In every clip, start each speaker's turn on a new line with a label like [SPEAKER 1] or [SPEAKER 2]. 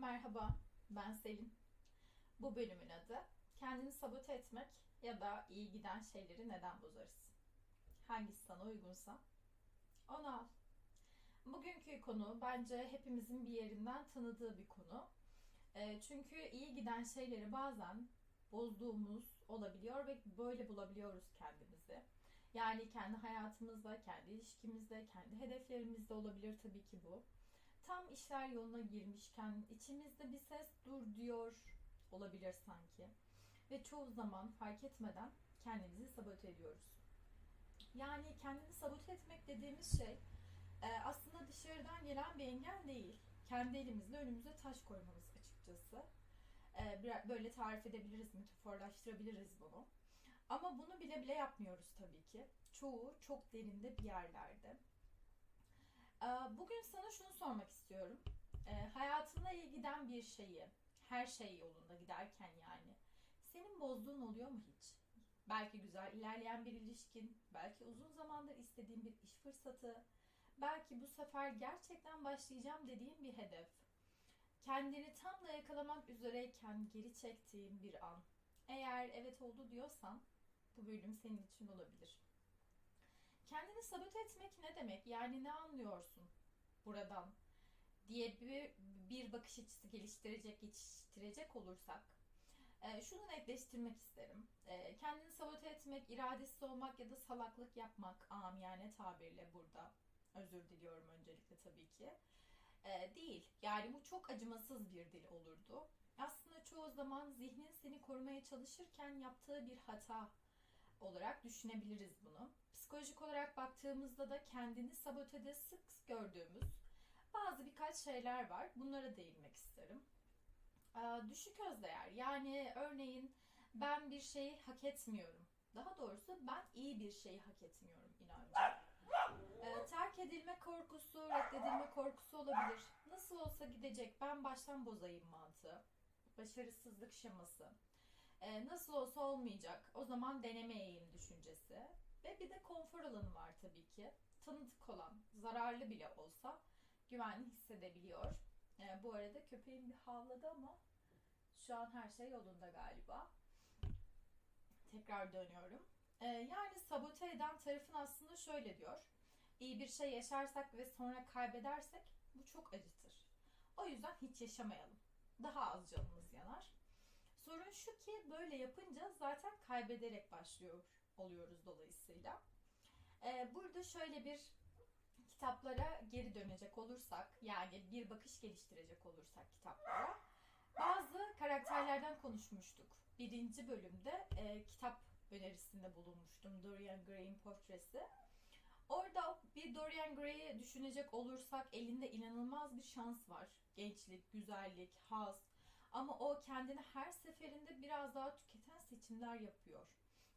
[SPEAKER 1] Merhaba, ben Selin. Bu bölümün adı kendini sabote etmek ya da iyi giden şeyleri neden bozarız? Hangisi sana uygunsa onu al. Bugünkü konu bence hepimizin bir yerinden tanıdığı bir konu. E, çünkü iyi giden şeyleri bazen bozduğumuz olabiliyor ve böyle bulabiliyoruz kendimizi. Yani kendi hayatımızda, kendi ilişkimizde, kendi hedeflerimizde olabilir tabii ki bu tam işler yoluna girmişken içimizde bir ses dur diyor olabilir sanki. Ve çoğu zaman fark etmeden kendimizi sabote ediyoruz. Yani kendini sabote etmek dediğimiz şey e, aslında dışarıdan gelen bir engel değil. Kendi elimizle önümüze taş koymamız açıkçası. E, böyle tarif edebiliriz, metaforlaştırabiliriz bunu. Ama bunu bile bile yapmıyoruz tabii ki. Çoğu çok derinde bir yerlerde. Ee, bugün sana şunu sormak istiyorum. Ee, hayatında iyi giden bir şeyi, her şey yolunda giderken yani, senin bozduğun oluyor mu hiç? Belki güzel ilerleyen bir ilişkin, belki uzun zamandır istediğin bir iş fırsatı, belki bu sefer gerçekten başlayacağım dediğin bir hedef. Kendini tam da yakalamak üzereyken geri çektiğin bir an. Eğer evet oldu diyorsan bu bölüm senin için olabilir. Kendini sabote etmek ne demek? Yani ne anlıyorsun buradan diye bir, bir bakış açısı geliştirecek, geçiştirecek olursak e, şunu netleştirmek isterim. E, kendini sabote etmek, iradesiz olmak ya da salaklık yapmak amiyane tabirle burada. Özür diliyorum öncelikle tabii ki. E, değil. Yani bu çok acımasız bir dil olurdu. Aslında çoğu zaman zihnin seni korumaya çalışırken yaptığı bir hata olarak düşünebiliriz bunu. Psikolojik olarak baktığımızda da kendini sabotede sık gördüğümüz bazı birkaç şeyler var. Bunlara değinmek isterim. Düşük özdeğer yani örneğin ben bir şeyi hak etmiyorum. Daha doğrusu ben iyi bir şeyi hak etmiyorum inancı. Ee, terk edilme korkusu, reddedilme korkusu olabilir. Nasıl olsa gidecek ben baştan bozayım mantığı. Başarısızlık şeması e, nasıl olsa olmayacak. O zaman denemeyeyim düşüncesi. Ve bir de konfor alanı var tabii ki. Tanıdık olan, zararlı bile olsa güvenli hissedebiliyor. E, bu arada köpeğim bir havladı ama şu an her şey yolunda galiba. Tekrar dönüyorum. E, yani sabote eden tarafın aslında şöyle diyor. İyi bir şey yaşarsak ve sonra kaybedersek bu çok acıtır. O yüzden hiç yaşamayalım. Daha az canımız yanar. Sorun şu ki böyle yapınca zaten kaybederek başlıyor oluyoruz dolayısıyla. Ee, burada şöyle bir kitaplara geri dönecek olursak yani bir bakış geliştirecek olursak kitaplara bazı karakterlerden konuşmuştuk. Birinci bölümde e, kitap önerisinde bulunmuştum Dorian Gray'in portresi. Orada bir Dorian Gray'i düşünecek olursak elinde inanılmaz bir şans var. Gençlik, güzellik, haz, ama o kendini her seferinde biraz daha tüketen seçimler yapıyor.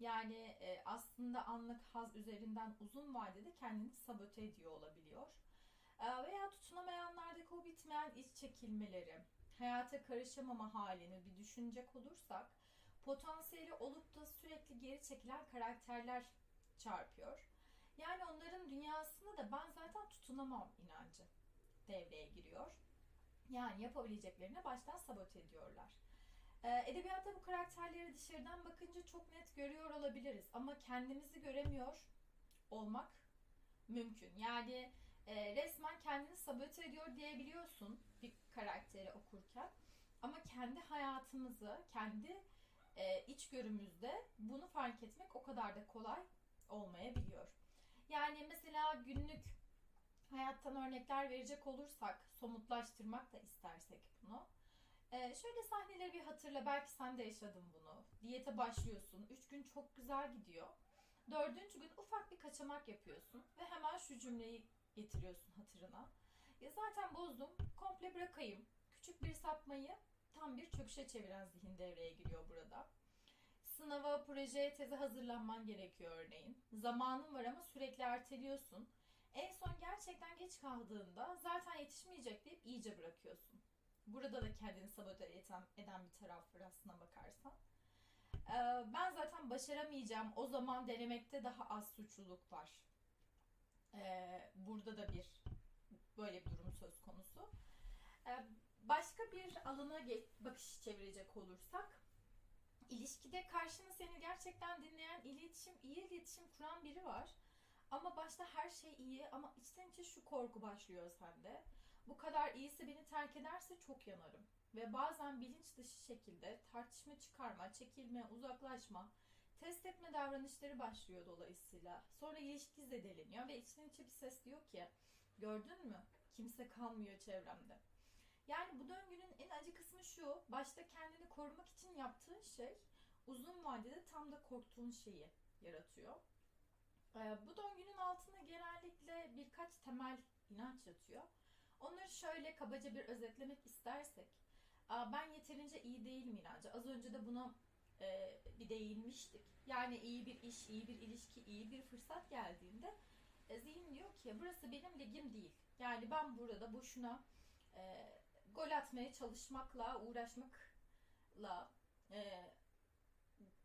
[SPEAKER 1] Yani e, aslında anlık haz üzerinden uzun vadede kendini sabote ediyor olabiliyor. E, veya tutunamayanlardaki o bitmeyen iç çekilmeleri, hayata karışamama halini bir düşünecek olursak potansiyeli olup da sürekli geri çekilen karakterler çarpıyor. Yani onların dünyasında da ben zaten tutunamam inancı devreye giriyor. Yani yapabileceklerini baştan sabote ediyorlar. Ee, edebiyatta bu karakterleri dışarıdan bakınca çok net görüyor olabiliriz ama kendimizi göremiyor olmak mümkün. Yani e, resmen kendini sabote ediyor diyebiliyorsun bir karakteri okurken. Ama kendi hayatımızı, kendi e, içgörümüzde bunu fark etmek o kadar da kolay olmayabiliyor. Yani mesela günlük hayattan örnekler verecek olursak, somutlaştırmak da istersek bunu. Ee, şöyle sahneleri bir hatırla. Belki sen de yaşadın bunu. Diyete başlıyorsun. Üç gün çok güzel gidiyor. Dördüncü gün ufak bir kaçamak yapıyorsun. Ve hemen şu cümleyi getiriyorsun hatırına. Ya zaten bozdum. Komple bırakayım. Küçük bir sapmayı tam bir çöküşe çeviren zihin devreye giriyor burada. Sınava, projeye, teze hazırlanman gerekiyor örneğin. Zamanın var ama sürekli erteliyorsun. En son gerçekten geç kaldığında zaten yetişmeyecek deyip iyice bırakıyorsun. Burada da kendini sabote eden, eden bir taraf var aslına bakarsan. Ee, ben zaten başaramayacağım. O zaman denemekte daha az suçluluk var. Ee, burada da bir böyle bir durum söz konusu. Ee, başka bir alana ge- bakış çevirecek olursak ilişkide karşında seni gerçekten dinleyen, iletişim, iyi iletişim kuran biri var. Ama başta her şey iyi ama içten içe şu korku başlıyor sende. Bu kadar iyisi beni terk ederse çok yanarım. Ve bazen bilinç dışı şekilde tartışma çıkarma, çekilme, uzaklaşma, test etme davranışları başlıyor dolayısıyla. Sonra ilişki zedeleniyor ve içten içe bir ses diyor ki gördün mü kimse kalmıyor çevremde. Yani bu döngünün en acı kısmı şu. Başta kendini korumak için yaptığın şey uzun vadede tam da korktuğun şeyi yaratıyor. Ee, bu döngünün altında genellikle birkaç temel inanç yatıyor. Onları şöyle kabaca bir özetlemek istersek. Ben yeterince iyi değilim inancı. Az önce de buna e, bir değinmiştik. Yani iyi bir iş, iyi bir ilişki, iyi bir fırsat geldiğinde e, zihin diyor ki burası benim ligim değil. Yani ben burada boşuna e, gol atmaya çalışmakla, uğraşmakla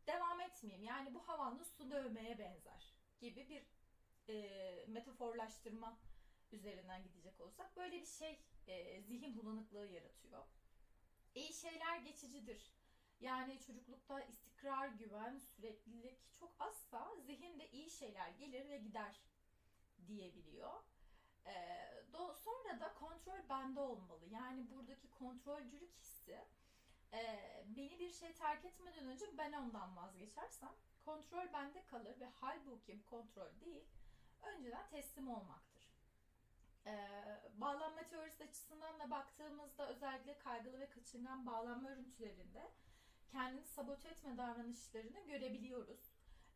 [SPEAKER 1] devam etmeyeyim. Yani bu havanlı su dövmeye benzer gibi bir e, metaforlaştırma üzerinden gidecek olsak böyle bir şey e, zihin bulanıklığı yaratıyor. İyi şeyler geçicidir. Yani çocuklukta istikrar, güven, süreklilik çok azsa zihinde iyi şeyler gelir ve gider diyebiliyor. Ee, do- sonra da kontrol bende olmalı. Yani buradaki kontrolcülük hissi e, beni bir şey terk etmeden önce ben ondan vazgeçersem kontrol bende kalır ve halbuki bu kontrol değil önceden teslim olmaktır. Ee, bağlanma teorisi açısından da baktığımızda özellikle kaygılı ve kaçıngan bağlanma örüntülerinde kendini sabote etme davranışlarını görebiliyoruz.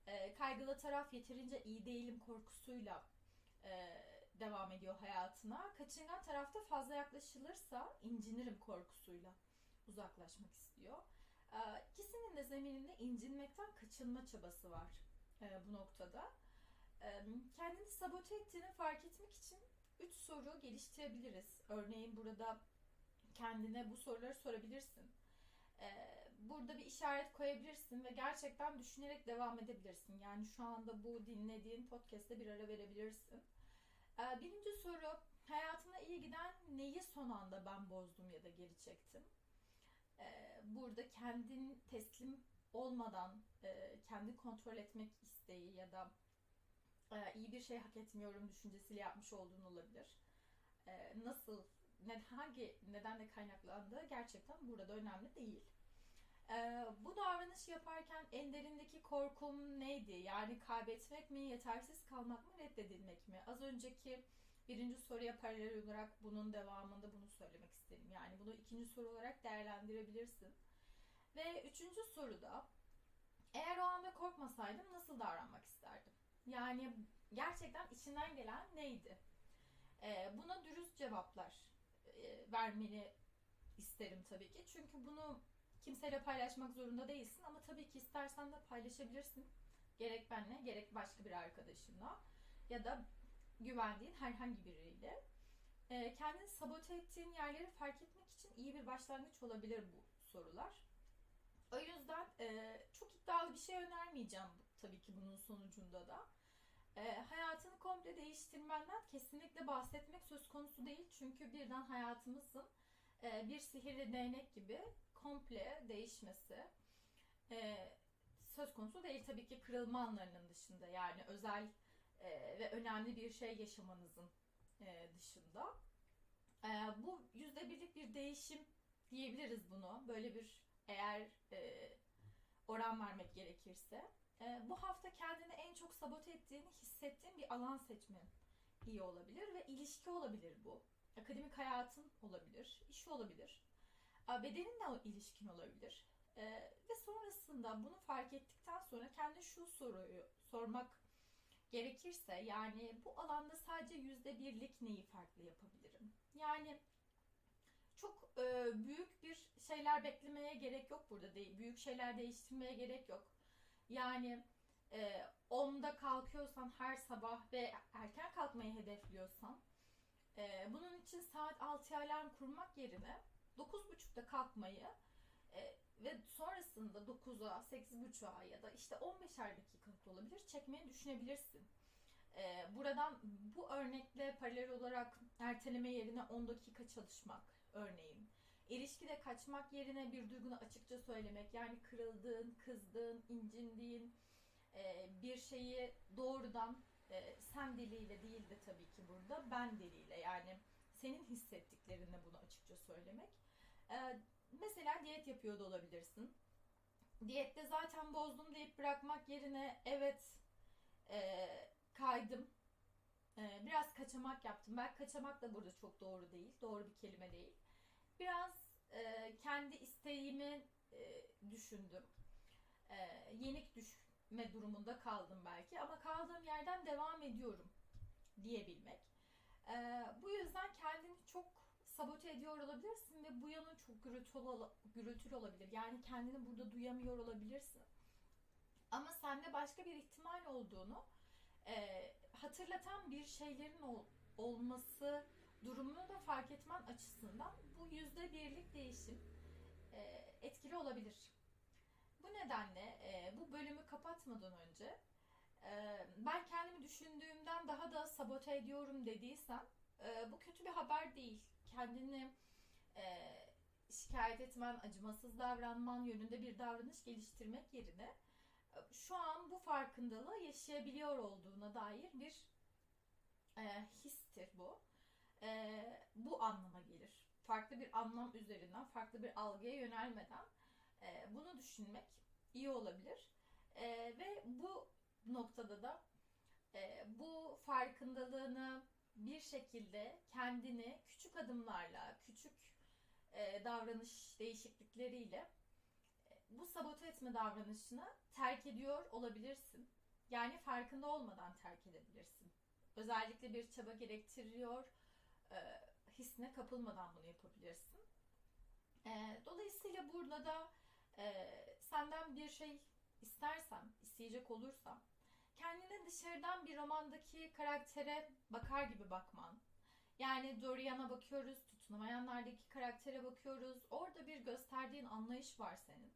[SPEAKER 1] Ee, kaygılı taraf yeterince iyi değilim korkusuyla e, devam ediyor hayatına. Kaçıngan tarafta fazla yaklaşılırsa incinirim korkusuyla uzaklaşmak istiyor. Ee, ikisinin de zemininde incinmekten kaçınma çabası var e, bu noktada. Ee, kendini sabote ettiğini fark etmek için üç soru geliştirebiliriz. Örneğin burada kendine bu soruları sorabilirsin. Ee, burada bir işaret koyabilirsin ve gerçekten düşünerek devam edebilirsin. Yani şu anda bu dinlediğin podcast'te bir ara verebilirsin. Ee, birinci soru, hayatına iyi giden neyi son anda ben bozdum ya da geri çektim? Ee, burada kendin teslim olmadan e, kendi kontrol etmek isteği ya da iyi bir şey hak etmiyorum düşüncesiyle yapmış olduğun olabilir. E, nasıl, hangi nedenle kaynaklandığı gerçekten burada önemli değil. E, bu davranış yaparken en derindeki korkum neydi? Yani kaybetmek mi, yetersiz kalmak mı, reddedilmek mi? Az önceki birinci soruya paralel olarak bunun devamında bunu söylemek isterim. Yani bunu ikinci soru olarak değerlendirebilirsin. Ve üçüncü soruda eğer o anda korkmasaydım nasıl davranmak isterdim? Yani gerçekten içinden gelen neydi? Ee, buna dürüst cevaplar e, vermeni isterim tabii ki. Çünkü bunu kimseyle paylaşmak zorunda değilsin ama tabii ki istersen de paylaşabilirsin. Gerek benle gerek başka bir arkadaşınla ya da güvendiğin herhangi biriyle. Ee, kendini sabote ettiğin yerleri fark etmek için iyi bir başlangıç olabilir bu sorular. O yüzden e, çok iddialı bir şey önermeyeceğim tabii ki bunun sonucunda da. E, hayatını komple değiştirmenden kesinlikle bahsetmek söz konusu değil. Çünkü birden hayatımızın e, bir sihirli değnek gibi komple değişmesi e, söz konusu değil. Tabii ki kırılma anlarının dışında yani özel e, ve önemli bir şey yaşamanızın e, dışında. E, bu yüzde birlik bir değişim diyebiliriz bunu. Böyle bir eğer e, oran vermek gerekirse. E, bu hafta kendini en çok sabote ettiğini hissettiğin bir alan seçmen iyi olabilir ve ilişki olabilir bu. Akademik hayatın olabilir, iş olabilir. E, bedeninle ilişkin olabilir. E, ve sonrasında bunu fark ettikten sonra kendi şu soruyu sormak gerekirse yani bu alanda sadece yüzde birlik neyi farklı yapabilirim? Yani çok e, büyük şeyler beklemeye gerek yok burada. De, büyük şeyler değiştirmeye gerek yok. Yani e, 10'da kalkıyorsan her sabah ve erken kalkmayı hedefliyorsan e, bunun için saat 6'ya alarm kurmak yerine 9.30'da kalkmayı e, ve sonrasında 9'a, 8.30'a ya da işte 15'er dakikalık olabilir çekmeyi düşünebilirsin. E, buradan bu örnekle paralel olarak erteleme yerine 10 dakika çalışmak örneğin İlişkide kaçmak yerine bir duygunu açıkça söylemek. Yani kırıldığın, kızdığın, incindiğin e, bir şeyi doğrudan e, sen diliyle değil de tabii ki burada ben diliyle yani senin hissettiklerinle bunu açıkça söylemek. E, mesela diyet yapıyor da olabilirsin. Diyette zaten bozdum deyip bırakmak yerine evet e, kaydım. E, biraz kaçamak yaptım. Belki kaçamak da burada çok doğru değil. Doğru bir kelime değil. Biraz e, kendi isteğimi e, düşündüm. E, yenik düşme durumunda kaldım belki ama kaldığım yerden devam ediyorum diyebilmek. E, bu yüzden kendini çok sabote ediyor olabilirsin ve bu yanın çok gürültülü, olabilir. Yani kendini burada duyamıyor olabilirsin. Ama sende başka bir ihtimal olduğunu e, hatırlatan bir şeylerin ol, olması durumunu da fark etmen açısından bu yüzde birlik değişim e, etkili olabilir. Bu nedenle e, bu bölümü kapatmadan önce e, ben kendimi düşündüğümden daha da sabote ediyorum dediysen bu kötü bir haber değil. Kendini şikayet etmen, acımasız davranman yönünde bir davranış geliştirmek yerine şu an bu farkındalığı yaşayabiliyor olduğuna dair bir histir bu. E, bu anlama gelir. Farklı bir anlam üzerinden, farklı bir algıya yönelmeden e, bunu düşünmek iyi olabilir. E, ve bu noktada da e, bu farkındalığını bir şekilde kendini küçük adımlarla, küçük e, davranış değişiklikleriyle bu sabote etme davranışını terk ediyor olabilirsin. Yani farkında olmadan terk edebilirsin. Özellikle bir çaba gerektiriyor e, hissine kapılmadan bunu yapabilirsin. E, dolayısıyla burada da e, senden bir şey istersem, isteyecek olursam kendine dışarıdan bir romandaki karaktere bakar gibi bakman. Yani Dorian'a bakıyoruz, tutunamayanlardaki karaktere bakıyoruz. Orada bir gösterdiğin anlayış var senin.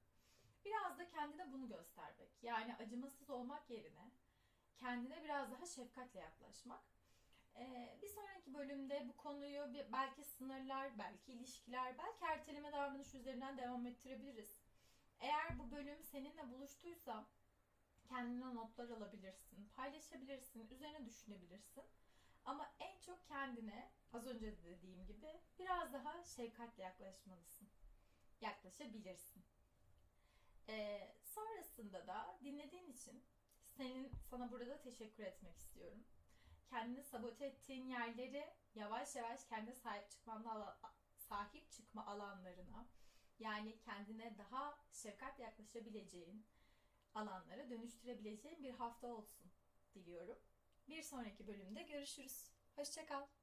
[SPEAKER 1] Biraz da kendine bunu göstermek. Yani acımasız olmak yerine kendine biraz daha şefkatle yaklaşmak. Ee, bir sonraki bölümde bu konuyu belki sınırlar, belki ilişkiler, belki erteleme davranış üzerinden devam ettirebiliriz. Eğer bu bölüm seninle buluştuysa kendine notlar alabilirsin, paylaşabilirsin, üzerine düşünebilirsin. Ama en çok kendine az önce de dediğim gibi biraz daha şefkatle yaklaşmalısın. Yaklaşabilirsin. Ee, sonrasında da dinlediğin için senin sana burada teşekkür etmek istiyorum. Kendini sabote ettiğin yerleri yavaş yavaş kendi sahip çıkmanda sahip çıkma alanlarına yani kendine daha şefkatle yaklaşabileceğin alanlara dönüştürebileceğin bir hafta olsun diliyorum. Bir sonraki bölümde görüşürüz. Hoşçakal.